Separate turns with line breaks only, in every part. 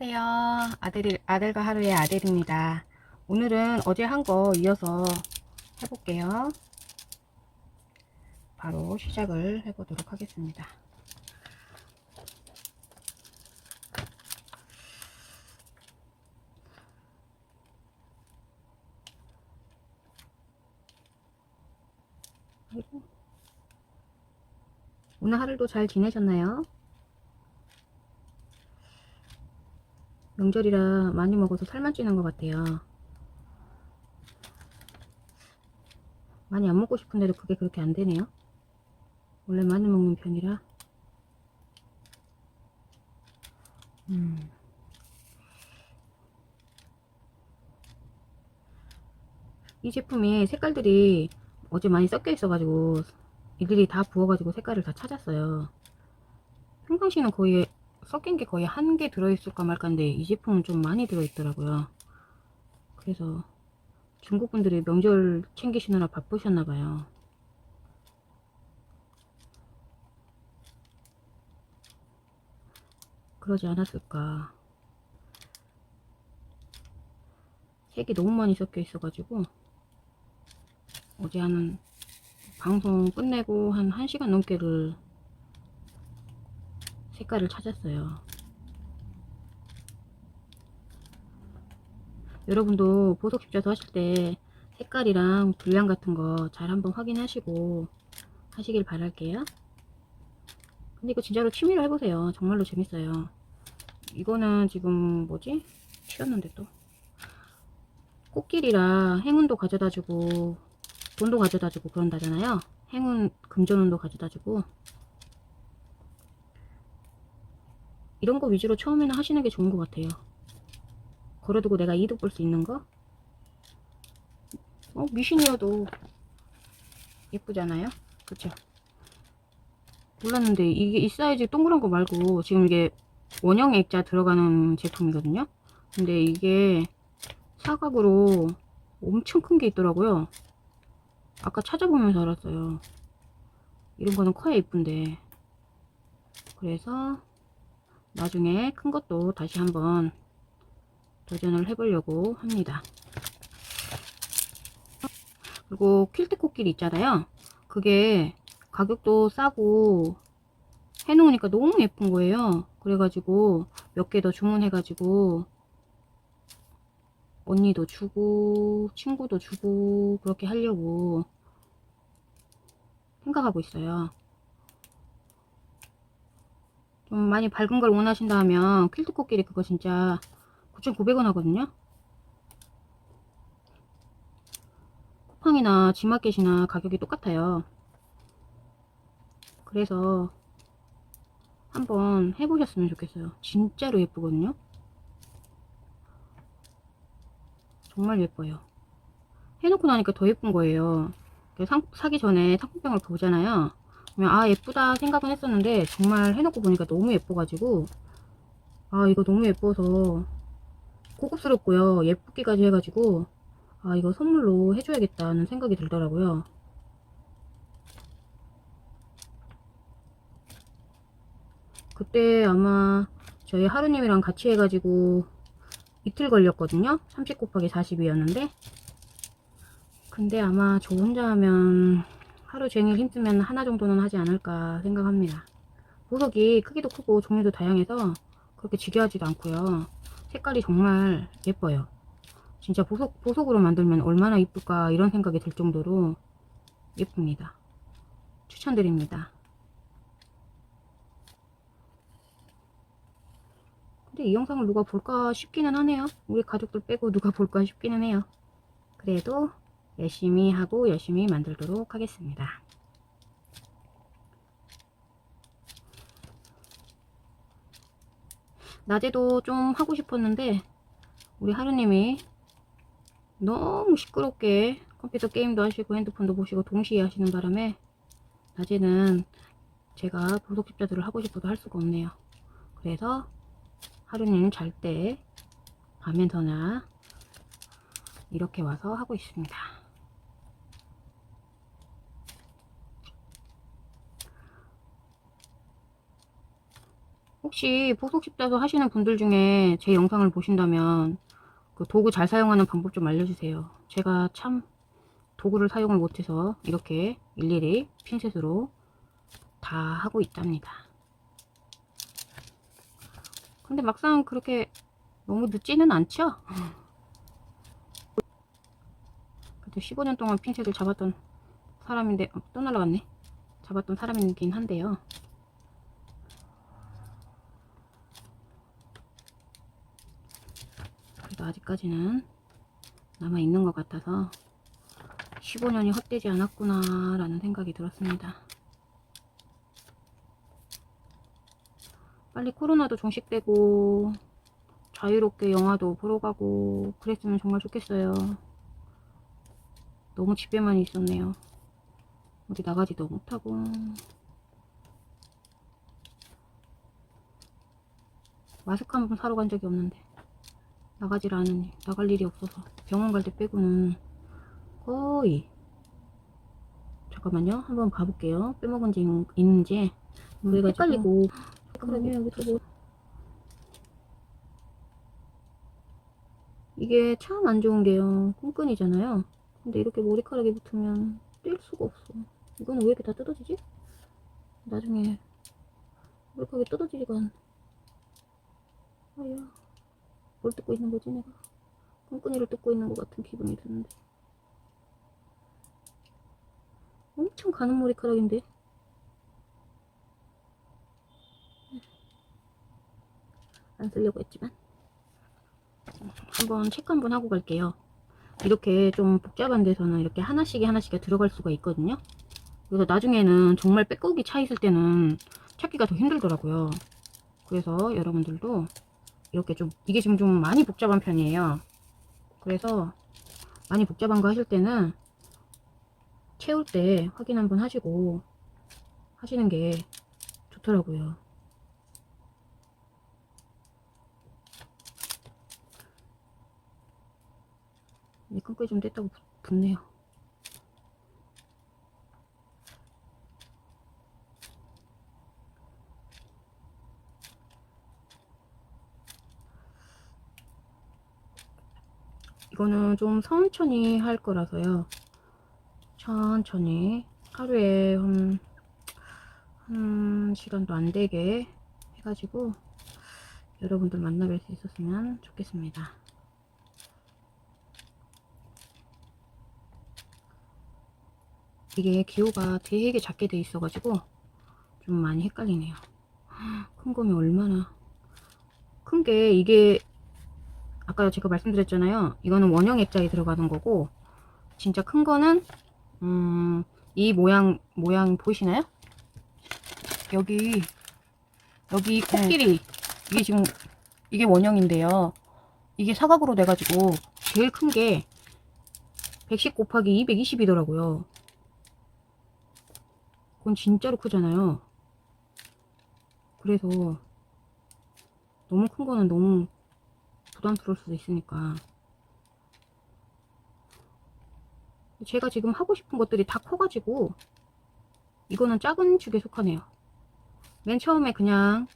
안녕하세요. 아들, 아들과 하루의 아들입니다. 오늘은 어제 한 거 이어서 해볼게요. 바로 시작을 해보도록 하겠습니다. 오늘 하루도 잘 지내셨나요? 명절이라 많이 먹어서 살만 찌는 것 같아요. 많이 안 먹고 싶은데도 그게 그렇게 안 되네요. 원래 많이 먹는 편이라. 음. 이 제품이 색깔들이 어제 많이 섞여 있어가지고 이들이 다 부어가지고 색깔을 다 찾았어요. 평상시는 거의 섞인 게 거의 한 개 들어있을까 말까인데 이 제품은 좀 많이 들어있더라고요. 그래서 중국 분들이 명절 챙기시느라 바쁘셨나 봐요. 그러지 않았을까. 색이 너무 많이 섞여 있어가지고 어제 한 방송 끝내고 한 1시간 넘게를 색깔을 찾았어요. 여러분도 보석 십자수 하실 때 색깔이랑 분량 같은 거 잘 한번 확인하시고 하시길 바랄게요. 근데 이거 진짜로 취미로 해보세요. 정말로 재밌어요. 이거는 지금 뭐지? 튀었는데 또. 꽃길이라 행운도 가져다주고 돈도 가져다주고 그런다잖아요. 행운 금전운도 가져다주고 이런 거 위주로 처음에는 하시는 게 좋은 것 같아요. 걸어두고 내가 이득 볼 수 있는 거? 어, 미신이어도 예쁘잖아요? 그쵸? 몰랐는데 이게 이 사이즈 동그란 거 말고 지금 이게 원형 액자 들어가는 제품이거든요? 근데 이게 사각으로 엄청 큰 게 있더라고요. 아까 찾아보면서 알았어요. 이런 거는 커야 이쁜데. 그래서 나중에 큰 것도 다시 한번 도전을 해보려고 합니다. 그리고 퀼트 코끼리 있잖아요. 그게 가격도 싸고 해놓으니까 너무 예쁜 거예요. 그래가지고 몇 개 더 주문해가지고 언니도 주고 친구도 주고 그렇게 하려고 생각하고 있어요. 좀 많이 밝은 걸 원하신다 하면 퀼트 코끼리 그거 진짜 9,900원 하거든요. 쿠팡이나 지마켓이나 가격이 똑같아요. 그래서 한번 해보셨으면 좋겠어요. 진짜로 예쁘거든요. 정말 예뻐요. 해놓고 나니까 더 예쁜 거예요. 상, 사기 전에 상품병을 보잖아요. 그러면 아 예쁘다 생각은 했었는데 정말 해놓고 보니까 너무 예뻐가지고 아 이거 너무 예뻐서 고급스럽고요. 예쁘기까지 해가지고 아 이거 선물로 해줘야겠다는 생각이 들더라고요. 그때 아마 저희 하루님이랑 같이 해가지고 이틀 걸렸거든요. 30 곱하기 40이었는데 근데 아마 저 혼자 하면 하루 종일 힘쓰면 하나 정도는 하지 않을까 생각합니다. 보석이 크기도 크고 종류도 다양해서 그렇게 지겨하지도 않고요. 색깔이 정말 예뻐요. 진짜 보석, 보석으로 만들면 얼마나 이쁠까 이런 생각이 들 정도로 예쁩니다. 추천드립니다. 근데 이 영상을 누가 볼까 싶기는 하네요. 우리 가족들 빼고 누가 볼까 싶기는 해요. 그래도 열심히 하고 열심히 만들도록 하겠습니다. 낮에도 좀 하고 싶었는데 우리 하루님이 너무 시끄럽게 컴퓨터 게임도 하시고 핸드폰도 보시고 동시에 하시는 바람에 낮에는 제가 보석 십자들을 하고 싶어도 할 수가 없네요. 그래서 하루님 잘 때 밤에서나 이렇게 와서 하고 있습니다. 혹시 보석 십자수 하시는 분들 중에 제 영상을 보신다면 그 도구 잘 사용하는 방법 좀 알려주세요. 제가 참 도구를 사용을 못해서 이렇게 일일이 핀셋으로 다 하고 있답니다. 근데 막상 그렇게 너무 늦지는 않죠? 그래도 15년 동안 핀셋을 잡았던 사람인데 어, 또 날아갔네. 잡았던 사람이긴 한데요. 그래도 아직까지는 남아 있는 것 같아서 15년이 헛되지 않았구나 라는 생각이 들었습니다. 빨리 코로나도 종식되고 자유롭게 영화도 보러 가고 그랬으면 정말 좋겠어요. 너무 집에만 있었네요. 어디 나가지도 못하고 마스크 한 번 사러 간 적이 없는데 나가질 않으니 나갈 일이 없어서 병원 갈 때 빼고는 거의 잠깐만요. 한번 봐볼게요. 빼먹은 지 있- 있는지. 우리가 헷갈리고. 잠깐만요. 여기 저거 이게 참 안 좋은 게요. 끈끈이잖아요. 근데 이렇게 머리카락이 붙으면 뗄 수가 없어. 이거는 왜 이렇게 다 뜯어지지? 나중에 머리카락이 뜯어지지가 않네 아야 뭘 뜯고 있는 거지 내가? 끈끈이를 뜯고 있는 것 같은 기분이 드는데. 엄청 가는 머리카락인데? 안 쓰려고 했지만. 한번 체크 한번 하고 갈게요. 이렇게 좀 복잡한 데서는 이렇게 하나씩 하나씩 들어갈 수가 있거든요. 그래서 나중에는 정말 빼곡이 차 있을 때는 찾기가 더 힘들더라고요. 그래서 여러분들도 이렇게 좀 이게 지금 좀 많이 복잡한 편이에요. 그래서 많이 복잡한 거 하실 때는 채울 때 확인 한번 하시고 하시는 게 좋더라고요. 이 끈끈이 좀 뗐다고 붙- 붙네요 이거는 좀 천천히 할 거라서요. 천천히 하루에 한, 한 시간도 안 되게 해가지고 여러분들 만나뵐 수 있었으면 좋겠습니다. 이게 기호가 되게 작게 돼 있어가지고 좀 많이 헷갈리네요. 큰 거면 얼마나 큰 게 이게 아까 제가 말씀드렸잖아요. 이거는 원형 액자에 들어가는 거고 진짜 큰 거는 음, 이 모양 모양 보이시나요? 여기 여기 코끼리 이게 지금 이게 원형인데요. 이게 사각으로 돼가지고 제일 큰 게 110 곱하기 220이더라고요. 그건 진짜로 크잖아요. 그래서 너무 큰 거는 너무 부담스러울 수도 있으니까. 제가 지금 하고 싶은 것들이 다 커가지고 이거는 작은 축에 속하네요. 맨 처음에 그냥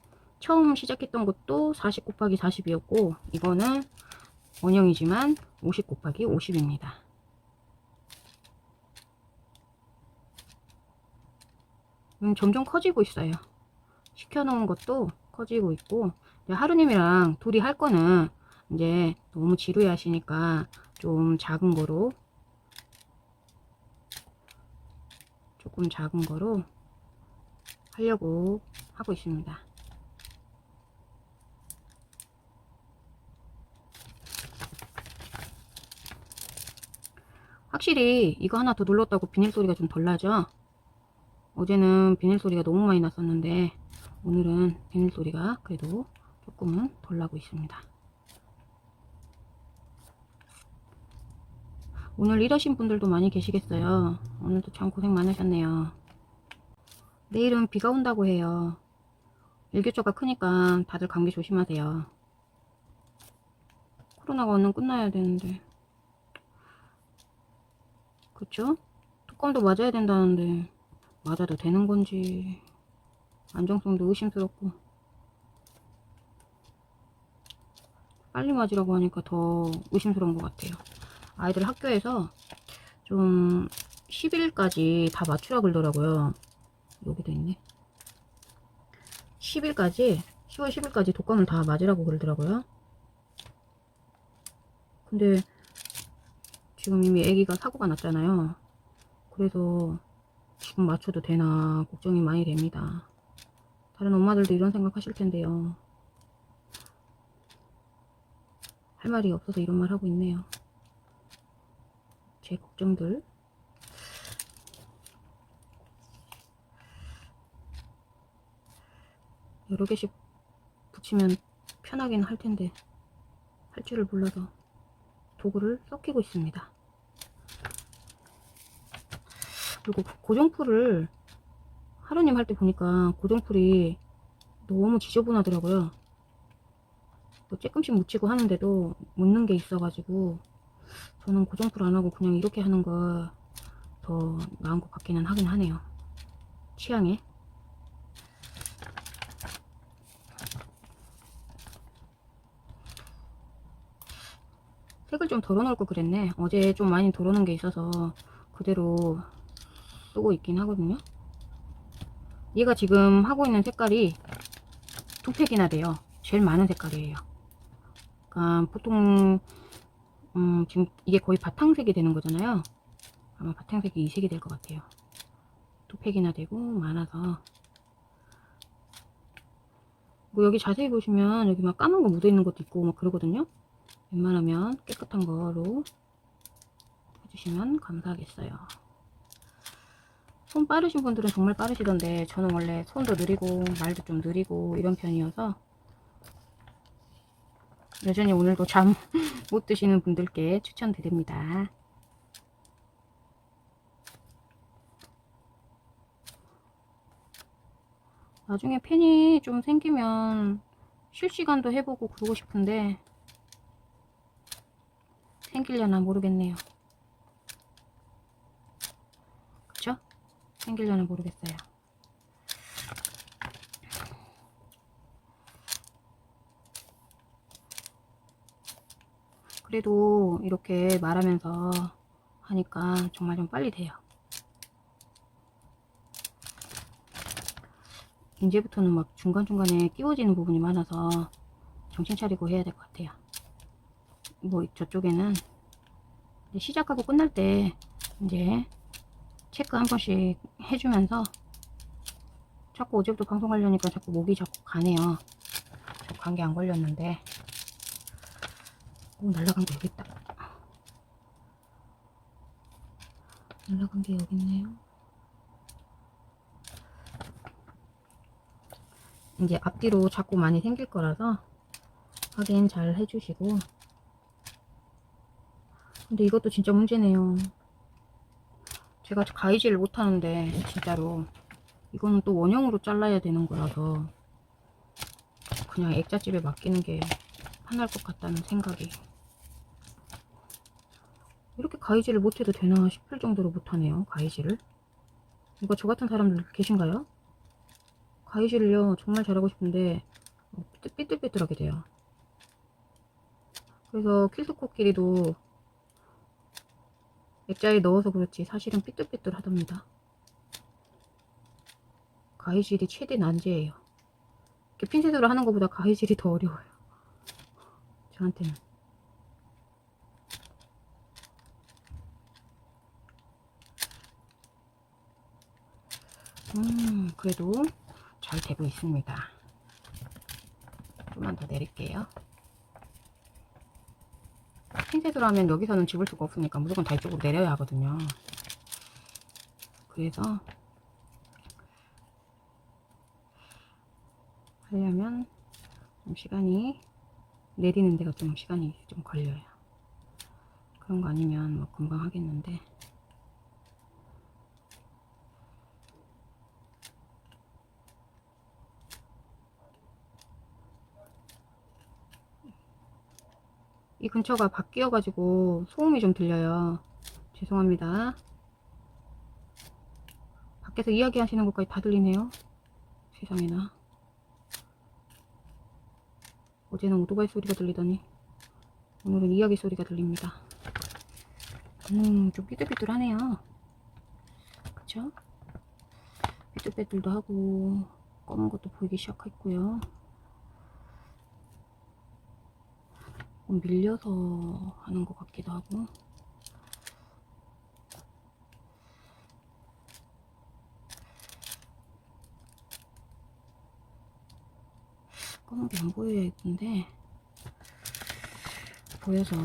처음 시작했던 것도 40 곱하기 40이었고 이거는 원형이지만 50 곱하기 50입니다. 음, 점점 커지고 있어요. 시켜놓은 것도 커지고 있고 하루님이랑 둘이 할 거는 이제 너무 지루해 하시니까 좀 작은 거로 조금 작은 거로 하려고 하고 있습니다. 확실히 이거 하나 더 눌렀다고 비닐 소리가 좀 덜 나죠? 어제는 비닐 소리가 너무 많이 났었는데 오늘은 비닐 소리가 그래도 조금은 덜 나고 있습니다. 오늘 일하신 분들도 많이 계시겠어요. 오늘도 참 고생 많으셨네요. 내일은 비가 온다고 해요. 일교차가 크니까 다들 감기 조심하세요. 코로나가 얼른 끝나야 되는데. 그쵸? 뚜껑도 맞아야 된다는데 맞아도 되는 건지 안정성도 의심스럽고 빨리 맞으라고 하니까 더 의심스러운 것 같아요. 아이들 학교에서 좀 10일까지 다 맞추라 그러더라고요. 여기도 있네. 10일까지, 10월 10일까지 독감을 다 맞으라고 그러더라고요. 근데 지금 이미 아기가 사고가 났잖아요. 그래서 지금 맞춰도 되나 걱정이 많이 됩니다. 다른 엄마들도 이런 생각 하실 텐데요. 할 말이 없어서 이런 말 하고 있네요. 제 걱정들. 여러 개씩 붙이면 편하긴 할 텐데, 할 줄을 몰라서 도구를 섞이고 있습니다. 그리고 고정풀을 하루님 할 때 보니까 고정풀이 너무 지저분하더라고요. 뭐 조금씩 묻히고 하는데도 묻는 게 있어가지고 저는 고정풀 안 하고 그냥 이렇게 하는 거 더 나은 것 같기는 하긴 하네요. 취향에. 색을 좀 덜어놓을 걸 그랬네. 어제 좀 많이 덜어놓은 게 있어서 그대로 쓰고 있긴 하거든요. 얘가 지금 하고 있는 색깔이 두 팩이나 돼요. 제일 많은 색깔이에요. 그러니까 보통 음, 지금 이게 거의 바탕색이 되는 거잖아요. 아마 바탕색이 이 색이 될 것 같아요. 두 팩이나 되고 많아서 뭐 여기 자세히 보시면 여기 막 까만 거 묻어 있는 것도 있고 막 그러거든요. 웬만하면 깨끗한 거로 해주시면 감사하겠어요. 손 빠르신 분들은 정말 빠르시던데 저는 원래 손도 느리고 말도 좀 느리고 이런 편이어서 여전히 오늘도 잠 못 드시는 분들께 추천드립니다. 나중에 팬이 좀 생기면 실시간도 해보고 그러고 싶은데 생기려나 모르겠네요. 그쵸? 생기려나 모르겠어요. 그래도 이렇게 말하면서 하니까 정말 좀 빨리 돼요. 이제부터는 막 중간중간에 끼워지는 부분이 많아서 정신 차리고 해야 될 것 같아요. 뭐 저쪽에는 시작하고 끝날 때 이제 체크 한 번씩 해주면서 자꾸 어제부터 방송하려니까 자꾸 목이 자꾸 가네요. 저 감기 안 걸렸는데 오 날라간 게 여기 있다. 날라간 게 여기 있네요. 이제 앞뒤로 자꾸 많이 생길 거라서 확인 잘 해주시고 근데 이것도 진짜 문제네요. 제가 가위질을 못하는데 진짜로 이거는 또 원형으로 잘라야 되는 거라서 그냥 액자집에 맡기는 게 편할 것 같다는 생각이 이렇게 가위질을 못해도 되나 싶을 정도로 못하네요 가위질을 이거 저 같은 사람들 계신가요? 가위질을요 정말 잘하고 싶은데 어, 삐뚤- 삐뚤삐뚤하게 돼요 그래서 퀼트 코끼리도 액자에 넣어서 그렇지 사실은 삐뚤삐뚤하답니다. 가위질이 최대 난제예요. 이렇게 핀셋으로 하는 것보다 가위질이 더 어려워요. 저한테는. 음, 그래도 잘 되고 있습니다. 좀만 더 내릴게요. 핀셋으로 하면 여기서는 집을 수가 없으니까 무조건 다 이쪽으로 내려야 하거든요. 그래서 하려면 좀 시간이 내리는 데가 좀 시간이 좀 걸려요. 그런 거 아니면 뭐 금방 하겠는데 이 근처가 바뀌어가지고 소음이 좀 들려요. 죄송합니다. 밖에서 이야기하시는 것까지 다 들리네요. 세상에나. 어제는 오토바이 소리가 들리더니 오늘은 이야기 소리가 들립니다. 음, 좀 삐뚤삐뚤하네요. 그쵸? 삐뚤빼뚤도 하고, 검은 것도 보이기 시작했고요. 좀 밀려서 하는 것 같기도 하고. 게안 보여야 예쁜데, 보여서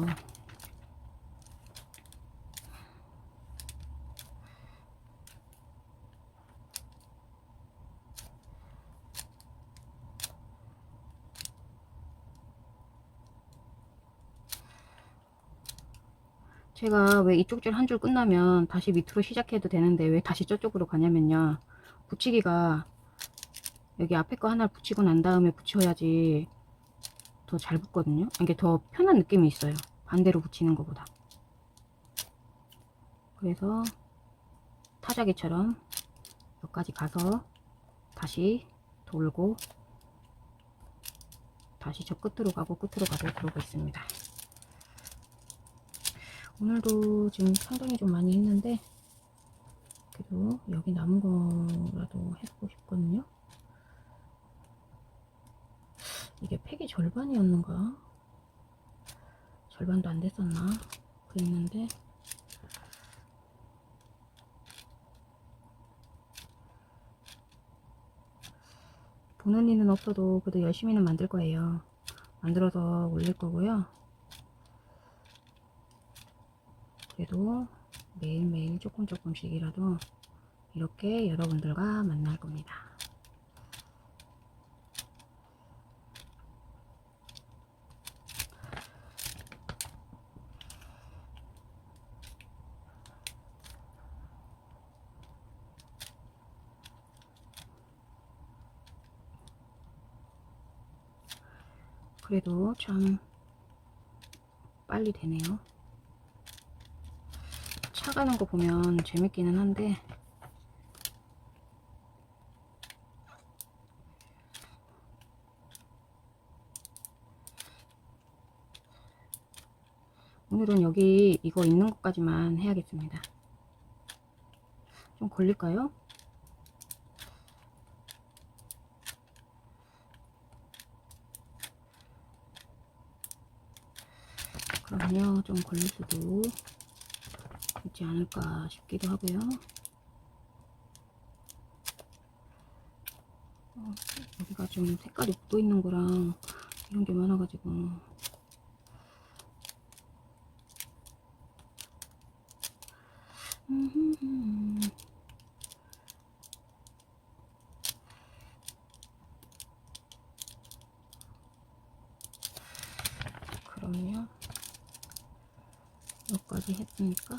제가 왜 이쪽 줄 한 줄 끝나면 다시 밑으로 시작해도 되는데 왜 다시 저쪽으로 가냐면요. 붙이기가 여기 앞에 거 하나를 붙이고 난 다음에 붙여야지 더 잘 붙거든요. 이게 더 편한 느낌이 있어요. 반대로 붙이는 것보다. 그래서 타자기처럼 여기까지 가서 다시 돌고 다시 저 끝으로 가고 끝으로 가고 그러고 있습니다. 오늘도 지금 상당히 좀 많이 했는데 그래도 여기 남은 거라도 해보고 싶거든요 이게 팩이 절반이었는가 절반도 안 됐었나? 그랬는데. 보는 일은 없어도 그래도 열심히는 만들 거예요. 만들어서 올릴 거고요. 그래도 매일매일 조금 조금씩이라도 이렇게 여러분들과 만날 겁니다. 그래도 참 빨리 되네요. 차 가는 거 보면 재밌기는 한데 오늘은 여기 이거 있는 것까지만 해야겠습니다. 좀 걸릴까요? 그럼요, 좀 걸릴 수도 있지 않을까 싶기도 하고요. 어, 여기가 좀 색깔이 묻어 있는 거랑 이런 게 많아가지고 음흠흠. 그럼요. 했으니까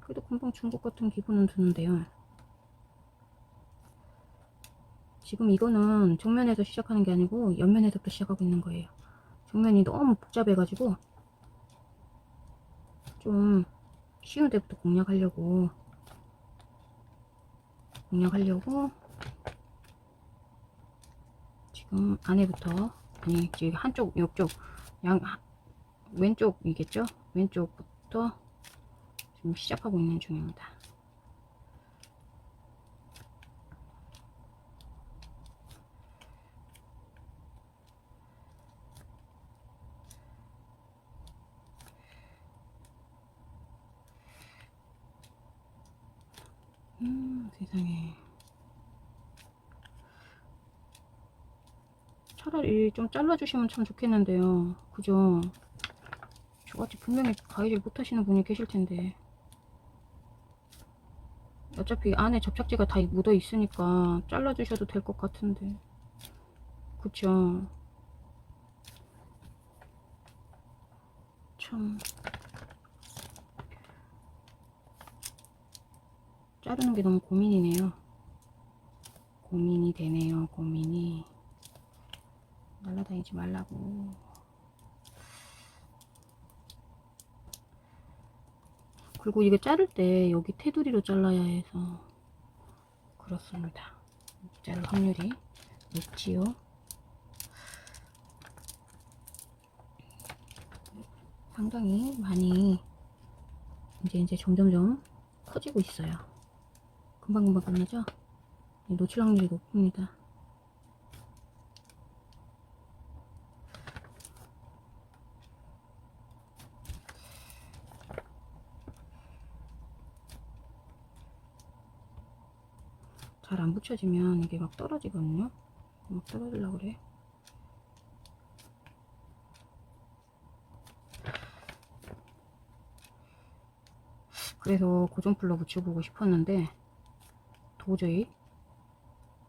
그래도 금방 준 것 같은 기분은 드는데요. 지금 이거는 정면에서 시작하는 게 아니고 옆면에서부터 시작하고 있는 거예요. 정면이 너무 복잡해 가지고 좀 쉬운 데부터 공략하려고 공략하려고 지금 안에부터 아니 한쪽 이쪽 양 왼쪽이겠죠? 왼쪽부터 지금 시작하고 있는 중입니다. 음, 세상에. 차라리 좀 잘라주시면 참 좋겠는데요. 그죠? 저같이 분명히 가위질 못하시는 분이 계실 텐데. 어차피 안에 접착제가 다 묻어 있으니까 잘라주셔도 될 것 같은데. 그쵸? 참. 자르는 게 너무 고민이네요. 고민이 되네요, 고민이. 날라다니지 말라고. 그리고 이거 자를 때 여기 테두리로 잘라야 해서 그렇습니다. 자를 확률이 높지요. 상당히 많이 이제 이제 점점점 커지고 있어요. 금방금방 끝나죠? 네, 노출 확률이 높습니다. 잘 안 붙여지면 이게 막 떨어지거든요. 막 떨어지려고 그래. 그래서 고정플러 붙여보고 싶었는데 도저히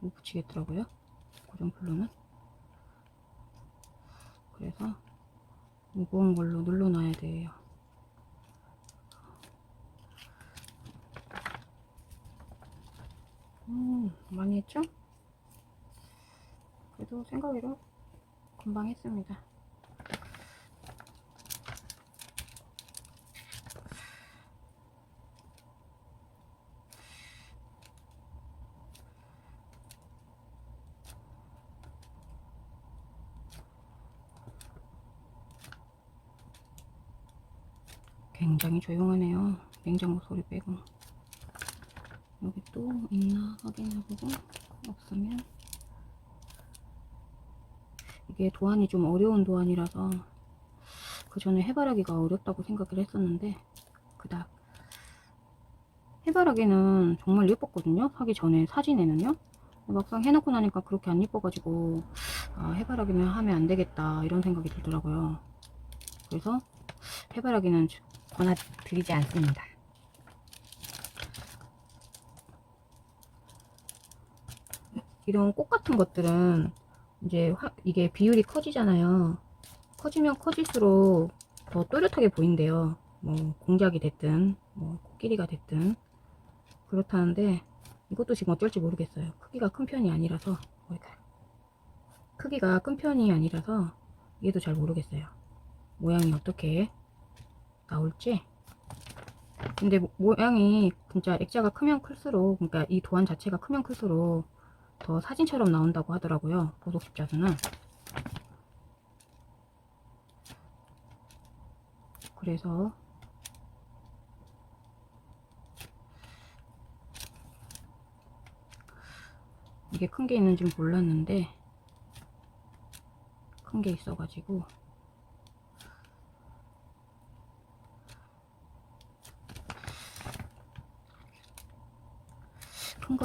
못 붙이겠더라고요. 고정플러는. 그래서 무거운 걸로 눌러놔야 돼요. 음, 많이 했죠? 그래도 생각외로 금방 했습니다. 굉장히 조용하네요. 냉장고 소리 빼고. 또 있나 확인해보고 없으면 이게 도안이 좀 어려운 도안이라서 그 전에 해바라기가 어렵다고 생각을 했었는데 그닥. 해바라기는 정말 예뻤거든요 하기 전에 사진에는요. 막상 해놓고 나니까 그렇게 안 예뻐가지고 아, 해바라기는 하면 안 되겠다 이런 생각이 들더라고요. 그래서 해바라기는 권해드리지 않습니다 이런 꽃 같은 것들은 이제 화- 이게 비율이 커지잖아요. 커지면 커질수록 더 또렷하게 보인대요. 뭐 공작이 됐든 뭐 코끼리가 됐든 그렇다는데 이것도 지금 어쩔지 모르겠어요. 크기가 큰 편이 아니라서. 크기가 큰 편이 아니라서 얘도 잘 모르겠어요. 모양이 어떻게 나올지. 근데 모- 모양이 진짜 액자가 크면 클수록 그러니까 이 도안 자체가 크면 클수록 더 사진처럼 나온다고 하더라고요. 보석 십자수는. 그래서 이게 큰 게 있는지 몰랐는데 큰 게 있어가지고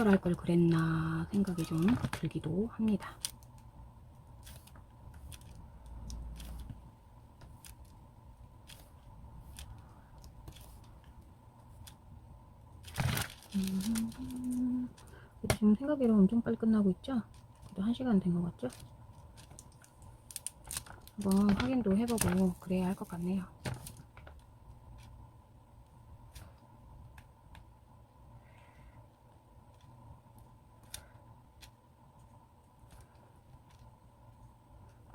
큰걸할걸 그랬나 생각이 좀 들기도 합니다. 음, 지금 생각외로 엄청 빨리 끝나고 있죠? 그래도 한 시간 된 것 같죠? 한번 확인도 해보고 그래야 할 것 같네요.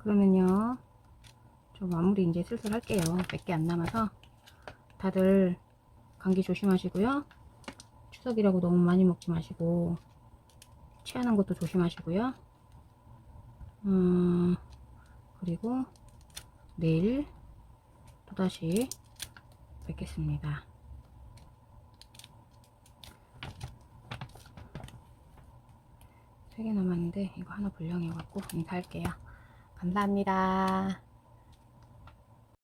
그러면요. 저 마무리 이제 슬슬 할게요. 몇 개 안 남아서. 다들 감기 조심하시고요. 추석이라고 너무 많이 먹지 마시고, 체하는 것도 조심하시고요. 음, 그리고 내일 또다시 뵙겠습니다. 세 개 남았는데 이거 하나 불량해갖고 인사할게요. 감사합니다.